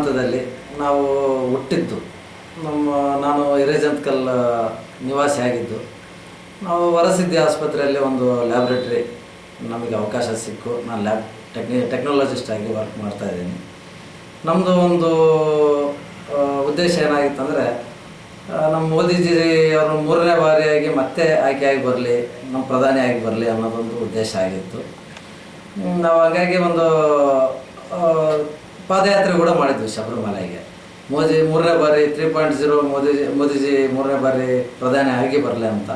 ಪ್ರಾಂತದಲ್ಲಿ ನಾವು ಹುಟ್ಟಿದ್ದು. ನಮ್ಮ, ನಾನು ಹಿರೇಜಂತ್ಕಲ್ ನಿವಾಸಿ ಆಗಿದ್ದು. ನಾವು ವರಸಿದ್ಧಿ ಆಸ್ಪತ್ರೆಯಲ್ಲಿ ಒಂದು ಲ್ಯಾಬ್ರೇಟ್ರಿ ನಮಗೆ ಅವಕಾಶ ಸಿಕ್ಕು. ನಾನು ಲ್ಯಾಬ್ ಟೆಕ್ನಿ, ಟೆಕ್ನಾಲಜಿಸ್ಟ್ ಆಗಿ ವರ್ಕ್ ಮಾಡ್ತಾ ಇದ್ದೀನಿ. ನಮ್ಮದು ಒಂದು ಉದ್ದೇಶ ಏನಾಗಿತ್ತಂದರೆ ನಮ್ಮ ಮೋದಿಜಿ ಅವರು ಮೂರನೇ ಬಾರಿಯಾಗಿ ಮತ್ತೆ ಆಯ್ಕೆಯಾಗಿ ಬರಲಿ, ನಮ್ಮ ಪ್ರಧಾನಿಯಾಗಿ ಬರಲಿ ಅನ್ನೋದೊಂದು ಉದ್ದೇಶ ಆಗಿತ್ತು. ನಾವು ಹಾಗಾಗಿ ಒಂದು ಪಾದಯಾತ್ರೆ ಕೂಡ ಮಾಡಿದ್ವಿ ಶಬರಿಮಲೆಗೆ. ಮೋದಿ ಮೂರನೇ ಬಾರಿ three point zero Modi, Modiji ಮೂರನೇ ಬಾರಿ ಪ್ರಧಾನಿ ಆಗಿ ಬರಲಿ ಅಂತ.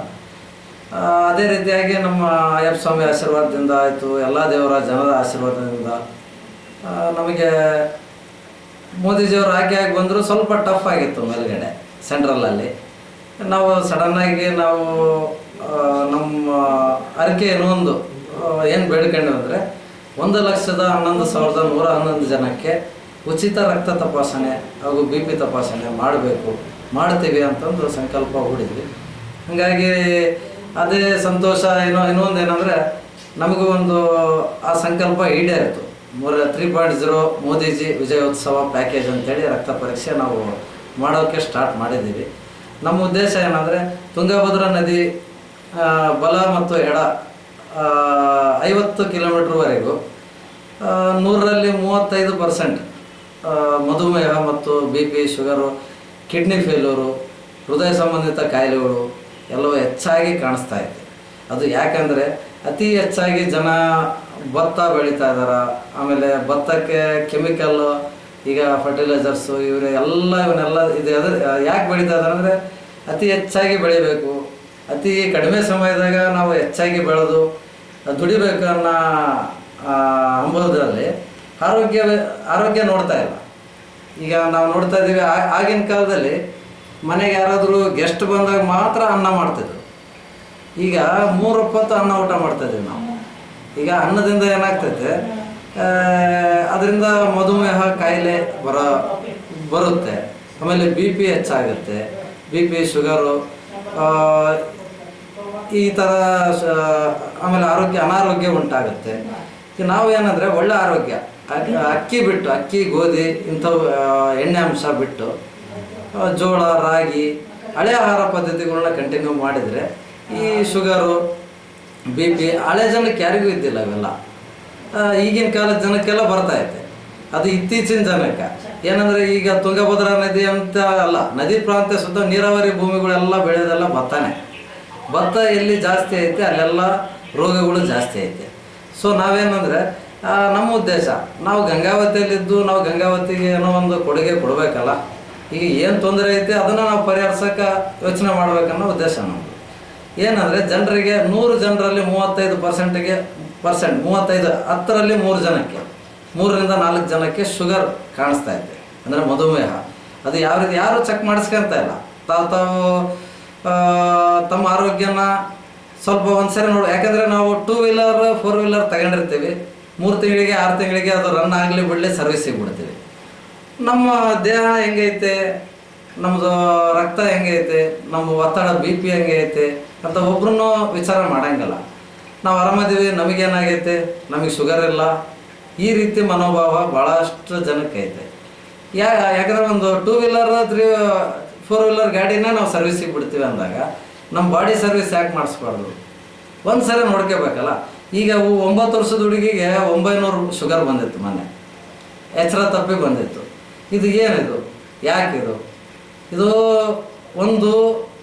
ಅದೇ ರೀತಿಯಾಗಿ ನಮ್ಮ ಅಯ್ಯಪ್ಪ ಸ್ವಾಮಿ ಆಶೀರ್ವಾದದಿಂದ ಆಯಿತು, ಎಲ್ಲ ದೇವರ ಜನರ ಆಶೀರ್ವಾದದಿಂದ. ನಮಗೆ ಮೋದಿಜಿಯವರು ಆಗಿ ಬಂದರೂ ಸ್ವಲ್ಪ ಟಫ್ ಆಗಿತ್ತು ಮೇಲುಗಡೆ ಸೆಂಟ್ರಲಲ್ಲಿ ನಾವು ಸಡನ್ನಾಗಿ ನಾವು ನಮ್ಮ ಅರಿಕೆ ಏನೋ ಒಂದು ಏನು ಬೇಡ್ಕೊಂಡು ಅಂದರೆ ಒಂದು ಲಕ್ಷದ ಹನ್ನೊಂದು ಸಾವಿರದ ನೂರ ಹನ್ನೊಂದು ಜನಕ್ಕೆ ಉಚಿತ ರಕ್ತ ತಪಾಸಣೆ ಹಾಗೂ ಬಿ ಪಿ ತಪಾಸಣೆ ಮಾಡಬೇಕು, ಮಾಡ್ತೀವಿ ಅಂತಂದು ಸಂಕಲ್ಪ ಹೂಡಿದ್ವಿ. ಹಾಗಾಗಿ ಅದೇ ಸಂತೋಷ ಏನೋ, ಇನ್ನೊಂದು ಏನಂದರೆ ನಮಗೂ ಒಂದು ಆ ಸಂಕಲ್ಪ ಈಡೇರಿತು. ಮೂರ ತ್ರೀ ಪಾಯಿಂಟ್ ಜೀರೋ ಮೋದಿಜಿ ವಿಜಯೋತ್ಸವ ಪ್ಯಾಕೇಜ್ ಅಂತೇಳಿ ರಕ್ತ ಪರೀಕ್ಷೆ ನಾವು ಮಾಡೋಕ್ಕೆ ಸ್ಟಾರ್ಟ್ ಮಾಡಿದ್ದೀವಿ. ನಮ್ಮ ಉದ್ದೇಶ ಏನಂದರೆ ತುಂಗಭದ್ರಾ ನದಿ ಬಲ ಮತ್ತು ಎಡ ಐವತ್ತು ಕಿಲೋಮೀಟ್ರ್ವರೆಗೂ ನೂರರಲ್ಲಿ ಮೂವತ್ತೈದು ಪರ್ಸೆಂಟ್ ಮಧುಮೇಹ ಮತ್ತು B P, sugar, kidney failure, ಹೃದಯ ಸಂಬಂಧಿತ ಕಾಯಿಲೆಗಳು ಎಲ್ಲವೂ ಹೆಚ್ಚಾಗಿ ಕಾಣಿಸ್ತಾ ಇದೆ. ಅದು ಯಾಕಂದರೆ ಅತಿ ಹೆಚ್ಚಾಗಿ ಜನ ಭತ್ತ ಬೆಳೀತಾ ಇದ್ದಾರೆ ಆಮೇಲೆ ಭತ್ತಕ್ಕೆ ಕೆಮಿಕಲ್, ಈಗ ಫರ್ಟಿಲೈಸರ್ಸು ಇವರು ಎಲ್ಲ ಇವನ್ನೆಲ್ಲ ಇದು ಯಾಕೆ ಬೆಳೀತಾ ಇದ್ದಾರೆ ಅಂದರೆ ಅತಿ ಹೆಚ್ಚಾಗಿ ಬೆಳಿಬೇಕು. ಅತಿ ಕಡಿಮೆ ಸಮಯದಾಗ ನಾವು ಹೆಚ್ಚಾಗಿ ಬೆಳೆದು ದುಡಿಬೇಕು ಅನ್ನೋ ಆ, ಅಂಬೋದ್ರಲ್ಲಿ ಆರೋಗ್ಯ ಆರೋಗ್ಯ ನೋಡ್ತಾ ಇಲ್ಲ. ಈಗ ನಾವು ನೋಡ್ತಾ ಇದ್ದೀವಿ ಆಗಿನ ಕಾಲದಲ್ಲಿ ಮನೆಗೆ ಯಾರಾದರೂ ಗೆಸ್ಟ್ ಬಂದಾಗ ಮಾತ್ರ ಅನ್ನ ಮಾಡ್ತಿದ್ರು. ಈಗ ಮೂರೊಪ್ಪತ್ತು ಅನ್ನ ಊಟ ಮಾಡ್ತಾಯಿದ್ದೀವಿ ನಾವು. ಈಗ ಅನ್ನದಿಂದ ಏನಾಗ್ತೈತೆ ಅದರಿಂದ ಮಧುಮೇಹ ಕಾಯಿಲೆ ಬರ ಬರುತ್ತೆ. ಆಮೇಲೆ ಬಿ ಪಿ ಹೆಚ್ಚಾಗುತ್ತೆ. ಬಿ ಪಿ ಶುಗರು ಈ ಥರ ಆಮೇಲೆ ಆರೋಗ್ಯ, ಅನಾರೋಗ್ಯ ಉಂಟಾಗುತ್ತೆ. ನಾವು ಏನಂದರೆ ಒಳ್ಳೆ ಆರೋಗ್ಯ. ಅಕ್ಕಿ- ಬಿಟ್ಟು, ಅಕ್ಕಿ, ಗೋಧಿ ಇಂಥವು ಎಣ್ಣೆ ಅಂಶ ಬಿಟ್ಟು ಜೋಳ, ರಾಗಿ, ಹಳೆ ಆಹಾರ ಪದ್ಧತಿಗಳನ್ನ ಕಂಟಿನ್ಯೂ ಮಾಡಿದರೆ ಈ ಶುಗರು, ಬಿ ಪಿ ಹಳೆ ಜನಕ್ಕೆ ಯಾರಿಗೂ ಇದ್ದಿಲ್ಲ ಅವೆಲ್ಲ ಈಗಿನ ಕಾಲದ ಜನಕ್ಕೆಲ್ಲ ಬರ್ತಾ ಐತೆ ಅದು ಇತ್ತೀಚಿನ ಜನಕ್ಕೆ. ಏನಂದರೆ ಈಗ ತುಂಗಭದ್ರಾ ನದಿ ಅಂತ ಅಲ್ಲ, ನದಿ ಪ್ರಾಂತ್ಯ ಸುತ್ತ ನೀರಾವರಿ ಭೂಮಿಗಳೆಲ್ಲ ಬೆಳೆಯೋದೆಲ್ಲ ಭತ್ತನೇ ಭತ್ತ ಎಲ್ಲಿ ಜಾಸ್ತಿ ಐತೆ, ಅಲ್ಲೆಲ್ಲ ರೋಗಗಳು ಜಾಸ್ತಿ ಐತೆ. ಸೊ ನಾವೇನಂದರೆ ನಮ್ಮ ಉದ್ದೇಶ, ನಾವು ಗಂಗಾವತಿಯಲ್ಲಿದ್ದು, ನಾವು ಗಂಗಾವತಿಗೆ ಏನೋ ಒಂದು ಕೊಡುಗೆ ಕೊಡಬೇಕಲ್ಲ, ಈಗ ಏನು ತೊಂದರೆ ಐತೆ, ಅದನ್ನು ನಾವು ಪರಿಹರಿಸೋಕೆ ಯೋಚನೆ ಮಾಡ್ಬೇಕನ್ನೋ ಉದ್ದೇಶ ನಮ್ಮದು ಏನಂದರೆ, ಜನರಿಗೆ ನೂರು ಜನರಲ್ಲಿ ಮೂವತ್ತೈದು ಪರ್ಸೆಂಟಿಗೆ ಪರ್ಸೆಂಟ್ ಮೂವತ್ತೈದು, ಹತ್ತರಲ್ಲಿ ಮೂರು ಜನಕ್ಕೆ, ಮೂರರಿಂದ ನಾಲ್ಕು ಜನಕ್ಕೆ ಶುಗರ್ ಕಾಣಿಸ್ತಾ ಇದೆ. ಅಂದರೆ ಮಧುಮೇಹ. ಅದು ಯಾವ ರೀತಿ, ಯಾರು ಚೆಕ್ ಮಾಡಿಸ್ಕೊಂತ ಇಲ್ಲ. ತಾವು ತಾವು ತಮ್ಮ ಆರೋಗ್ಯನ ಸ್ವಲ್ಪ ಒಂದ್ಸರಿ ನೋಡಿ. ಯಾಕಂದರೆ ನಾವು ಟೂ ವೀಲರ್ ಫೋರ್ ವೀಲರ್ ತಗೊಂಡಿರ್ತೀವಿ. ಮೂರು ತಿಂಗಳಿಗೆ, ಆರು ತಿಂಗಳಿಗೆ ಅದು ರನ್ ಆಗಲಿ, ಬಿಡಲಿ ಸರ್ವಿಸ್ ಬಿಡ್ತೀವಿ ನಮ್ಮ ದೇಹ ಹೆಂಗೈತೆ? ನಮ್ಮದು ರಕ್ತ ಹೆಂಗೈತೆ? ನಮ್ಮ ಒತ್ತಡ ಬಿ ಪಿ ಹೆಂಗೈತೆ? ಅಂತ ಒಬ್ರು ವಿಚಾರ ಮಾಡಂಗಿಲ್ಲ. ನಾವು ಆರಾಮದೀವಿ, ನಮಗೇನಾಗೈತೆ? ನಮಗೆ ಶುಗರ್ ಇಲ್ಲ. ಈ ರೀತಿ ಮನೋಭಾವ ಭಾಳಷ್ಟು ಜನಕ್ಕೆ ಐತೆ ಯಾ, ಯಾಕಂದ್ರೆ ಒಂದು two wheeler three four wheeler ಗಾಡಿನ ನಾವು ಸರ್ವಿಸಿಗೆ ಬಿಡ್ತೀವಿ ಅಂದಾಗ ನಮ್ಮ ಬಾಡಿ ಸರ್ವಿಸ್ ಯಾಕೆ ಮಾಡಿಸ್ಬಾರ್ದು? ಒಂದು ಸಲ ನೋಡ್ಕೋಬೇಕಲ್ಲ? ಈಗ ಅವು ಒಂಬತ್ತು ವರ್ಷದ ಹುಡುಗಿಗೆ ಒಂಬೈನೂರು ಶುಗರ್ ಬಂದಿತ್ತು ಮೊನ್ನೆ. ಎಚ್ಚರ ತಪ್ಪಿ ಬಂದಿತ್ತು. ಇದು ಏನಿದು? ಯಾಕಿದು? ಇದು ಒಂದು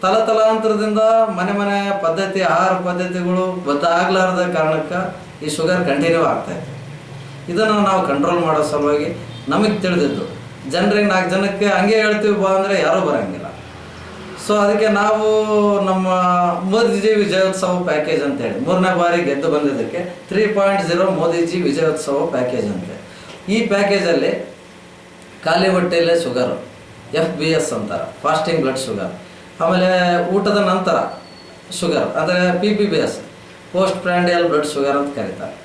ತಲತಲಾಂತರದಿಂದ ಮನೆ ಮನೆ ಪದ್ಧತಿ, ಆಹಾರ ಪದ್ಧತಿಗಳು ಗೊತ್ತಾಗಲಾರದ ಕಾರಣಕ್ಕೆ ಈ ಶುಗರ್ ಕಂಟಿನ್ಯೂ ಆಗ್ತಾಯಿತ್ತು ಇದನ್ನು ನಾವು ಕಂಟ್ರೋಲ್ ಮಾಡೋ ಸಲುವಾಗಿ ನಮಗೆ ತಿಳಿದಿದ್ದು. ಜನರಿಗೆ ನಾಲ್ಕು ಜನಕ್ಕೆ ಹಂಗೆ ಹೇಳ್ತೀವಿ ಬಾ ಅಂದರೆ ಯಾರೂ ಬರೋಂಗಿಲ್ಲ. ಸೊ ಅದಕ್ಕೆ ನಾವು ನಮ್ಮ ಮೋದಿಜಿ ವಿಜಯೋತ್ಸವ ಪ್ಯಾಕೇಜ್ ಅಂತೇಳಿ ಮೂರನೇ ಬಾರಿ ಗೆದ್ದು ಬಂದಿದ್ದಕ್ಕೆ ತ್ರೀ ಪಾಯಿಂಟ್ ಜೀರೋ ಮೋದಿಜಿ ವಿಜಯೋತ್ಸವ ಪ್ಯಾಕೇಜ್ ಅಂತೇಳಿ ಈ ಪ್ಯಾಕೇಜಲ್ಲಿ ಖಾಲಿ ಹೊಟ್ಟೆಯಲ್ಲೇ ಶುಗರು ಎಫ್ ಬಿ ಎಸ್ ಅಂತಾರೆ ಫಾಸ್ಟಿಂಗ್ ಬ್ಲಡ್ ಶುಗರ್ ಆಮೇಲೆ ಊಟದ ನಂತರ ಶುಗರ್ ಅಂದರೆ P P B S post prandial blood sugar ಅಂತ ಕರೀತಾರೆ.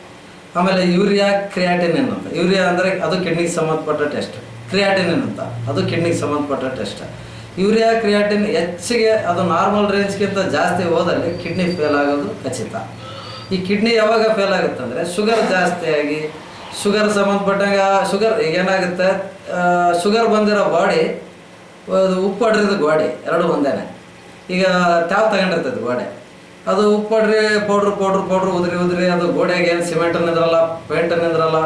ಆಮೇಲೆ ಯೂರಿಯಾ ಕ್ರಿಯಾಟಿನಿನ್ ಅಂತ, ಯೂರಿಯಾ ಅಂದರೆ ಅದು ಕಿಡ್ನಿಗೆ ಸಂಬಂಧಪಟ್ಟ ಟೆಸ್ಟ್ ಕ್ರಿಯಾಟಿನಿನ್ ಅಂತ. ಅದು ಕಿಡ್ನಿಗೆ ಸಂಬಂಧಪಟ್ಟ ಟೆಸ್ಟ್. ಯೂರಿಯಾ ಕ್ರಿಯಾಟಿನ್ ಹೆಚ್ಚಿಗೆ ಅದು ನಾರ್ಮಲ್ ರೇಂಜ್ಗಿಂತ ಜಾಸ್ತಿ ಹೋದಲ್ಲಿ ಕಿಡ್ನಿ ಫೇಲ್ ಆಗೋದು ಖಚಿತ. ಈ ಕಿಡ್ನಿ ಯಾವಾಗ ಫೇಲ್ ಆಗುತ್ತೆ ಅಂದರೆ ಶುಗರ್ ಜಾಸ್ತಿಯಾಗಿ ಶುಗರ್ ಸಂಬಂಧಪಟ್ಟಂಗ ಶುಗರ್ ಈಗ ಏನಾಗುತ್ತೆ ಶುಗರ್ ಬಂದಿರೋ ಬಾಡಿ ಉಪ್ಪು ಅಡ್ರಿದ ಗೋಡೆ ಎರಡು ಒಂದೇನೆ. ಈಗ ಟ್ಯಾವ್ ತಗೊಂಡಿರ್ತೈತೆ ಗೋಡೆ. ಅದು ಉಪ್ಪು ಹೊಡ್ರಿ ಪೌಡ್ರ್ ಪೌಡ್ರ್ ಪೌಡ್ರ್ ಉದ್ರಿ ಉದ್ರಿ ಅದು ಗೋಡೆಗೆ ಏನು ಸಿಮೆಂಟ್ ನಿಂದ್ರಲ್ಲ ಪೇಂಟ್ ನಿಂದ್ರಲ್ಲ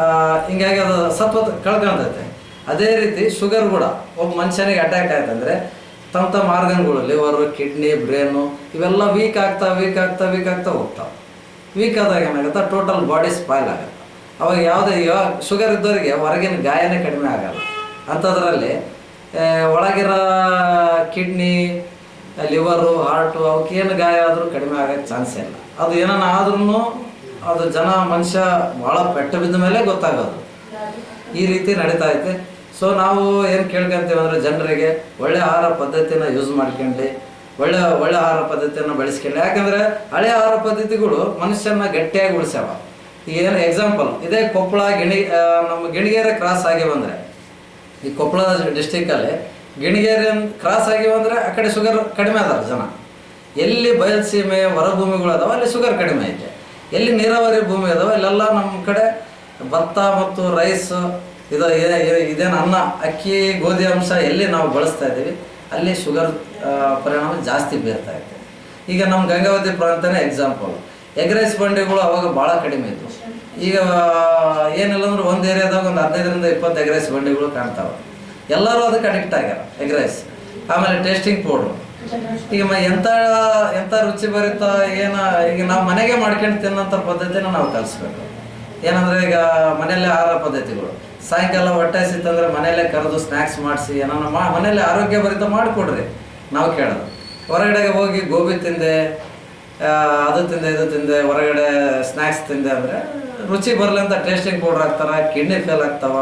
ಆ, ಹಿಂಗಾಗಿ ಅದು ಸತ್ವ ಕಳ್ಕೊಂತೈತೆ. ಅದೇ ರೀತಿ ಶುಗರ್ ಕೂಡ. ಒಬ್ಬ ಮನುಷ್ಯನಿಗೆ ಅಟ್ಯಾಕ್ ಆಯ್ತಂದರೆ ತಮ್ಮ ತಮ್ಮ ಆರ್ಗನ್ಗಳು ಲಿವರು ಕಿಡ್ನಿ ಬ್ರೇನು ಇವೆಲ್ಲ ವೀಕ್ ಆಗ್ತಾ ವೀಕ್ ಆಗ್ತಾ ವೀಕ್ ಆಗ್ತಾ ಹೋಗ್ತಾವೆ ವೀಕ್ ಆದಾಗ ಏನಾಗುತ್ತೆ ಟೋಟಲ್ ಬಾಡಿ ಸ್ಪಾಯ್ಲ್ ಆಗುತ್ತೆ. ಅವಾಗ ಯಾವುದೇ ಇವಾಗ ಶುಗರ್ ಇದ್ದವರಿಗೆ ಹೊರಗಿನ ಗಾಯನೇ ಕಡಿಮೆ ಆಗಲ್ಲ. ಅಂಥದ್ರಲ್ಲಿ ಒಳಗಿರೋ ಕಿಡ್ನಿ ಲಿವರು ಹಾರ್ಟು ಅವಕ್ಕೇನು ಗಾಯ ಆದರೂ ಕಡಿಮೆ ಆಗೋಕ್ಕೆ ಚಾನ್ಸ್ ಇಲ್ಲ. ಅದು ಏನಾನ ಆದ್ರೂ ಅದು ಜನ ಮನುಷ್ಯ ಭಾಳ ಪೆಟ್ಟು ಬಿದ್ದ ಮೇಲೆ ಗೊತ್ತಾಗೋದು. ಈ ರೀತಿ ನಡೀತಾ ಐತೆ. ಸೊ ನಾವು ಏನು ಕೇಳ್ಕೊಂತೀವಿ ಅಂದರೆ ಜನರಿಗೆ ಒಳ್ಳೆ ಆಹಾರ ಪದ್ಧತಿಯನ್ನು ಯೂಸ್ ಮಾಡ್ಕೊಂಡು ಒಳ್ಳೆ ಒಳ್ಳೆ ಆಹಾರ ಪದ್ಧತಿಯನ್ನು ಬೆಳೆಸ್ಕೊಂಡು ಯಾಕಂದರೆ ಹಳೆ ಆಹಾರ ಪದ್ಧತಿಗಳು ಮನುಷ್ಯನ ಗಟ್ಟಿಯಾಗಿ ಉಳಿಸ್ಯಾವ. ಏನು ಎಕ್ಸಾಂಪಲ್ ಇದೇ ಕೊಪ್ಪಳ ಗಿಣಿ ನಮ್ಮ ಗಿಣಿಗೇರಿ ಕ್ರಾಸ್ ಆಗಿ ಬಂದರೆ, ಈ ಕೊಪ್ಪಳ ಡಿಸ್ಟಿಕಲ್ಲಿ ಗಿಣಿಗೇರಿ ಕ್ರಾಸ್ ಆಗಿ ಬಂದರೆ ಆ ಕಡೆ ಶುಗರ್ ಕಡಿಮೆ ಅದಾರ ಜನ. ಎಲ್ಲಿ ಬಯಲುಸೀಮೆ, ಹೊರಭೂಮಿಗಳು ಅದಾವ, ಅಲ್ಲಿ ಶುಗರ್ ಕಡಿಮೆ ಐತೆ. ಎಲ್ಲಿ ನೀರಾವರಿ ಭೂಮಿ ಅದಾವ ಇಲ್ಲೆಲ್ಲ ನಮ್ಮ ಕಡೆ ಭತ್ತ ಮತ್ತು ರೈಸ್ ಇದು ಇದೇ- ಇದೇ- ಇದೇನು ಅನ್ನ ಅಕ್ಕಿ, ಗೋಧಿ ಅಂಶ ಎಲ್ಲಿ ನಾವು ಬಳಸ್ತಾ ಇದ್ದೀವಿ, ಅಲ್ಲಿ ಶುಗರ್ ಪರಿಣಾಮ ಜಾಸ್ತಿ ಬೀರ್ತಾ ಇದೆ ಈಗ ನಮ್ಮ ಗಂಗಾವತಿ ಪ್ರಾಂತನೇ ಎಕ್ಸಾಂಪಲ್ ಎಗ್ ರೈಸ್ ಬಂಡಿಗಳು ಅವಾಗ ಭಾಳ ಕಡಿಮೆ ಇತ್ತು ಈಗ, ಏನಿಲ್ಲ ಅಂದ್ರೆ ಒಂದು ಏರಿಯಾದಾಗ ಒಂದು ಹದಿನೈದರಿಂದ ಇಪ್ಪತ್ತು ಎಗ್ ರೈಸ್ ಬಂಡಿಗಳು ಕಾಣ್ತಾವೆ. ಎಲ್ಲರೂ ಅದಕ್ಕೆ ಅಡಿಕ್ಟ್ ಆಗ್ಯಾರ, ಎಗ್ ರೈಸ್ ಆಮೇಲೆ ಟೇಸ್ಟಿಂಗ್ ಪೌಡ್ರು ಈಗ ಮ ಎಂಥ ಎಂಥ ರುಚಿ ಬರಿತ ಏನ, ಈಗ ನಾವು ಮನೆಗೆ ಮಾಡ್ಕೊಂಡು ತಿನ್ನೋಂಥ ಪದ್ಧತಿನ ನಾವು ಕಲಿಸ್ಬೇಕು. ಏನಂದ್ರೆ ಈಗ ಮನೆಯಲ್ಲೇ ಆಹಾರ ಪದ್ಧತಿಗಳು. ಸಾಯಂಕಾಲ ಹೊಟ್ಟೆ ಸಿತ್ತಂದ್ರೆ ಮನೆಯಲ್ಲೇ ಕರೆದು ಸ್ನ್ಯಾಕ್ಸ್ ಮಾಡಿಸಿ ಏನೋ ಮಾ, ಮನೆಯಲ್ಲೇ ಆರೋಗ್ಯ ಭರಿತ ಮಾಡಿಕೊಡ್ರಿ, ನಾವು ಕೇಳೋದು. ಹೊರಗಡೆಗೆ ಹೋಗಿ ಗೋಬಿ ತಿಂದೆ ಅದು ತಿಂದೆ, ಇದು ತಿಂದೆ, ಹೊರಗಡೆ ಸ್ನ್ಯಾಕ್ಸ್ ತಿಂದೆ ಅಂದರೆ ರುಚಿ ಬರಲಿ ಅಂತ ಟೇಸ್ಟಿಂಗ್ ಪೌಡ್ರ್ ಹಾಕ್ತಾರೆ, ಕಿಡ್ನಿ ಫೇಲ್ ಆಗ್ತಾವ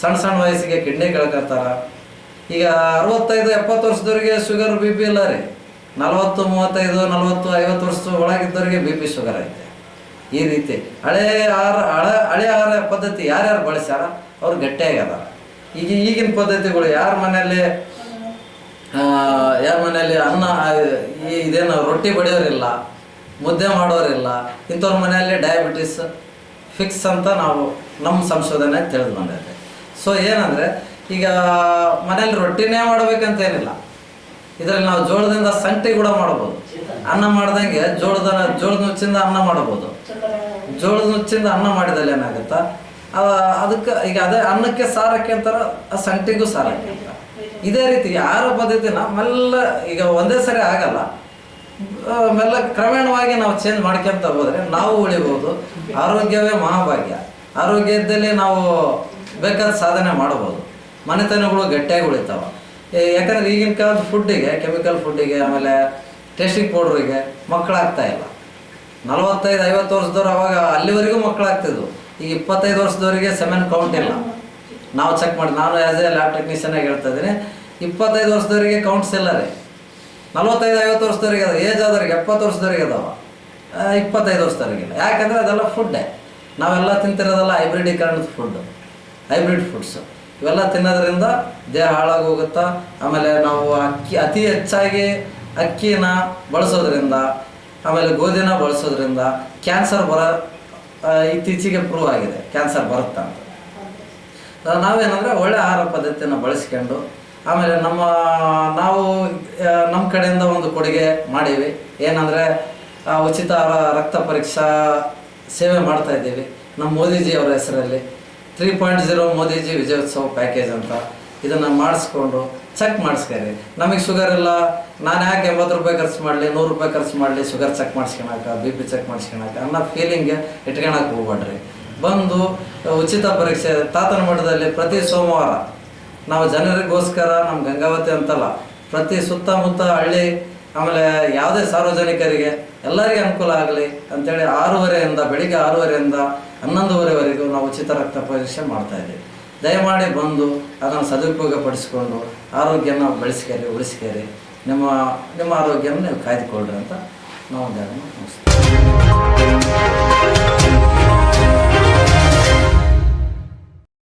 ಸಣ್ಣ ಸಣ್ಣ ವಯಸ್ಸಿಗೆ ಕಿಡ್ನಿ ಕಳ್ಕೊತಾರ ಈಗ ಅರವತ್ತೈದು, ಎಪ್ಪತ್ತು ವರ್ಷದವ್ರಿಗೆ ಶುಗರ್ ಬಿ ಪಿ ಇಲ್ಲ ರೀ. ನಲವತ್ತು, ಮೂವತ್ತೈದು, ನಲವತ್ತು, ಐವತ್ತು ವರ್ಷದ ಒಳಗಿದ್ದವ್ರಿಗೆ ಬಿ ಪಿ ಶುಗರ್ ಐತೆ. ಈ ರೀತಿ ಹಳೆ ಆಹಾರ, ಹಳೆ ಹಳೆ ಆಹಾರ ಪದ್ಧತಿ ಯಾರ್ಯಾರು ಬಳಸ್ಯಾರ? ಅವ್ರು ಗಟ್ಟಿಯಾಗ್ಯದ ಈಗ ಈಗಿನ ಪದ್ಧತಿಗಳು ಯಾರ ಮನೆಯಲ್ಲಿ ಯಾರ ಮನೆಯಲ್ಲಿ ಅನ್ನ ಈ ಇದೇನು ರೊಟ್ಟಿ ಬಡಿಯೋರಿಲ್ಲ ಮುದ್ದೆ ಮಾಡೋರಿಲ್ಲ ಇಂಥವ್ರ ಮನೆಯಲ್ಲಿ ಡಯಾಬಿಟಿಸ್ ಫಿಕ್ಸ್ ಅಂತ ನಾವು ನಮ್ಮ ಸಂಶೋಧನೆ ತಿಳಿದು ಬಂದೈತೆ. ಸೊ ಏನಂದರೆ ಈಗ ಮನೆಯಲ್ಲಿ ರೊಟ್ಟಿನೇ ಮಾಡಬೇಕಂತೇನಿಲ್ಲ ಇದರಲ್ಲಿ ನಾವು ಜೋಳದಿಂದ ಸಂಟಿ ಕೂಡ ಮಾಡ್ಬೋದು. ಅನ್ನ ಮಾಡ್ದಂಗೆ ಜೋಳದ ಜೋಳದ ನುಚ್ಚಿಂದ ಅನ್ನ ಮಾಡ್ಬೋದು. ಜೋಳದ ನುಚ್ಚಿಂದ ಅನ್ನ ಮಾಡಿದಲ್ಲಿ ಏನಾಗುತ್ತಾ? ಅದಕ್ಕೆ, ಈಗ ಅದೇ ಅನ್ನಕ್ಕೆ ಸಾರಕ್ಕೆ ಅಂತಾರ, ಆ ಸಂಟಿಗೂ ಸಾರಕ್ಕೆ ಅಂತ ಇದೇ ರೀತಿ ಆಹಾರ ಪದ್ಧತಿನ ಮೆಲ್ಲ, ಈಗ ಒಂದೇ ಸರಿ ಆಗಲ್ಲ. ಮೆಲ್ಲ ಕ್ರಮೇಣವಾಗಿ ನಾವು ಚೇಂಜ್ ಮಾಡ್ಕೊಂತ ಹೋದ್ರೆ ನಾವು ಉಳಿಬೋದು. ಆರೋಗ್ಯವೇ ಮಹಾಭಾಗ್ಯ. ಆರೋಗ್ಯ ಇದ್ದಲ್ಲಿ ನಾವು ಬೇಕಾದ ಸಾಧನೆ ಮಾಡ್ಬೋದು ಮನೆತನಗಳು ಗಟ್ಟಿಯಾಗಿ ಉಳಿತಾವ. ಯಾಕಂದ್ರೆ ಈಗಿನ ಕಾಲದ ಫುಡ್ಡಿಗೆ ಕೆಮಿಕಲ್ ಫುಡ್ಡಿಗೆ ಆಮೇಲೆ ಟೇಸ್ಟಿಂಗ್ ಪೌಡ್ರಿಗೆ ಮಕ್ಕಳಾಗ್ತಾ ಇಲ್ಲ. ನಲವತ್ತೈದು, ಐವತ್ತು ವರ್ಷದವ್ರು ಅವಾಗ ಅಲ್ಲಿವರೆಗೂ ಮಕ್ಕಳಾಗ್ತಿದ್ವು. ಈಗ ಇಪ್ಪತ್ತೈದು ವರ್ಷದವರಿಗೆ ಸೆಮೆನ್ ಕೌಂಟ್ ಇಲ್ಲ. ನಾವು ಚೆಕ್ ಮಾಡಿ ನಾನು ಆ್ಯಸ್ ಎ ಲ್ಯಾಬ್ ಟೆಕ್ನಿಷಿಯನ್ ಆಗಿ ಹೇಳ್ತಾ ಇದ್ದೀನಿ. ಇಪ್ಪತ್ತೈದು ವರ್ಷದವರಿಗೆ ಕೌಂಟ್ಸ್ ಇಲ್ಲ ರೀ. ನಲ್ವತ್ತೈದು ಐವತ್ತು ವರ್ಷದವರಿಗೆ ಅದ ಏಜ್ ಆದವ್ರಿಗೆ ಎಪ್ಪತ್ತು ವರ್ಷದವರಿಗೆ ಅದಾವ. ಇಪ್ಪತ್ತೈದು ವರ್ಷದವರಿಗಿಲ್ಲ ಯಾಕಂದರೆ ಅದೆಲ್ಲ ಫುಡ್ಡೇ ನಾವೆಲ್ಲ ತಿಂತಿರೋದೆಲ್ಲ ಹೈಬ್ರಿಡೀಕರಣದ ಫುಡ್ಡು ಹೈಬ್ರಿಡ್ ಫುಡ್ಸು ಇವೆಲ್ಲ ತಿನ್ನೋದ್ರಿಂದ ದೇಹ ಹಾಳಾಗಿ ಹೋಗುತ್ತಾ ಆಮೇಲೆ ನಾವು ಅಕ್ಕಿ ಅತಿ ಹೆಚ್ಚಾಗಿ ಅಕ್ಕಿನ ಬಳಸೋದ್ರಿಂದ ಆಮೇಲೆ ಗೋಧಿನ ಬಳಸೋದ್ರಿಂದ ಕ್ಯಾನ್ಸರ್ ಬರೋ ಇತ್ತೀಚೆಗೆ ಪ್ರೂವ್ ಆಗಿದೆ. ಕ್ಯಾನ್ಸರ್ ಬರುತ್ತೆ ಅಂತ. ನಾವೇನಂದರೆ ಒಳ್ಳೆ ಆಹಾರ ಪದ್ಧತಿಯನ್ನು ಬಳಸ್ಕೊಂಡು, ಆಮೇಲೆ ನಮ್ಮ, ನಾವು ನಮ್ಮ ಕಡೆಯಿಂದ ಒಂದು ಕೊಡುಗೆ ಮಾಡೀವಿ. ಏನಂದರೆ ಉಚಿತ ರಕ್ತ ಪರೀಕ್ಷಾ ಸೇವೆ ಮಾಡ್ತಾ ಇದ್ದೀವಿ. ನಮ್ಮ ಮೋದಿಜಿ ಅವರ ಹೆಸರಲ್ಲಿ. ತ್ರೀ ಪಾಯಿಂಟ್ ಜೀರೋ ಮೋದಿಜಿ ವಿಜಯೋತ್ಸವ ಪ್ಯಾಕೇಜ್ ಅಂತ. ಇದನ್ನು ಮಾಡಿಸ್ಕೊಂಡು ಚೆಕ್ ಮಾಡಿಸ್ಕೊಳ್ರಿ ನಮಗೆ ಶುಗರ್ ಇಲ್ಲ, ನಾನು ಯಾಕೆ ಎಂಬತ್ತು ರೂಪಾಯಿ ಖರ್ಚು ಮಾಡಲಿ, ನೂರು ರೂಪಾಯಿ ಖರ್ಚು ಮಾಡಲಿ ಶುಗರ್ ಚೆಕ್ ಮಾಡಿಸ್ಕೊಳಕ ಬಿ ಪಿ ಚೆಕ್ ಮಾಡಿಸ್ಕೊಳಕ ಅನ್ನೋ ಫೀಲಿಂಗ್ ಇಟ್ಕೊಳಕ್ಕೆ ಹೋಗ್ಬೇಡ್ರಿ ಬಂದು ಉಚಿತ ಪರೀಕ್ಷೆ, ತಾತನ ಮಠದಲ್ಲಿ ಪ್ರತಿ ಸೋಮವಾರ, ನಾವು ಜನರಿಗೋಸ್ಕರ ನಮ್ಮ ಗಂಗಾವತಿ ಅಂತಲ್ಲ, ಪ್ರತಿ ಸುತ್ತಮುತ್ತ ಹಳ್ಳಿ, ಆಮೇಲೆ ಯಾವುದೇ ಸಾರ್ವಜನಿಕರಿಗೆ ಎಲ್ಲರಿಗೆ ಅನುಕೂಲ ಆಗಲಿ ಅಂತೇಳಿ ಆರೂವರೆಯಿಂದ, ಬೆಳಿಗ್ಗೆ ಆರೂವರೆಯಿಂದ ಹನ್ನೊಂದುವರೆವರೆಗೂ ನಾವು ಉಚಿತ ರಕ್ತ ಪರೀಕ್ಷೆ ಮಾಡ್ತಾ ಇದ್ದೀವಿ. ದಯಮಾಡಿ ಬಂದು ಅದನ್ನು ಸದುಪಯೋಗ ಪಡಿಸ್ಕೊಂಡು ಆರೋಗ್ಯನ ಬೆಳೆಸ್ಕೇರಿ, ಉಳಿಸ್ಕೇರಿ. ನಿಮ್ಮ ನಿಮ್ಮ ಆರೋಗ್ಯನ ನೀವು ಕಾಯ್ದುಕೊಳ್ಳ್ರಿ ಅಂತ ನಾವು ಒಂದು ಮುಗಿಸ್ತೀವಿ